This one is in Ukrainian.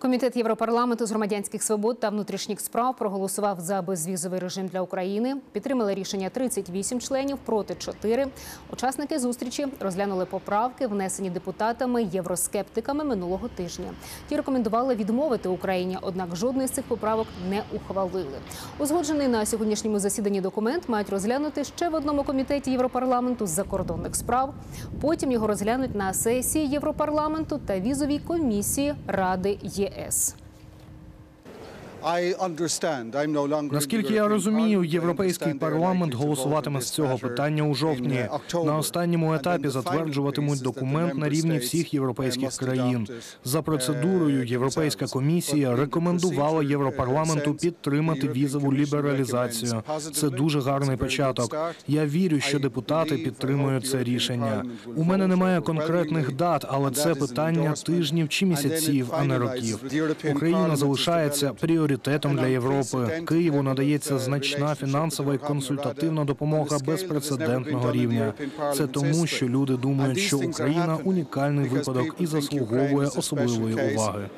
Комітет Європарламенту з громадянських свобод та внутрішніх справ проголосував за безвізовий режим для України. Підтримали рішення 38 членів проти 4. Учасники зустрічі розглянули поправки, внесені депутатами євроскептиками минулого тижня. Ті рекомендували відмовити Україні, однак жодної з цих поправок не ухвалили. Узгоджений на сьогоднішньому засіданні документ мають розглянути ще в одному комітеті Європарламенту з закордонних справ. Потім його розглянуть на сесії Європарламенту та візовій комісії Ради ЄС. S. Наскільки я розумію, європейський парламент голосуватиме з цього питання у жовтні. На останньому етапі затверджуватимуть документ на рівні всіх європейських країн. За процедурою Європейська комісія рекомендувала Європарламенту підтримати візову лібералізацію. Це дуже гарний початок. Я вірю, що депутати підтримують це рішення. У мене немає конкретних дат, але це питання тижнів чи місяців, а не років. Україна залишається пріоритетом для Європи. Києву надається значна фінансова і консультативна допомога безпрецедентного рівня. Це тому, що люди думають, що Україна унікальний випадок і заслуговує особливої уваги.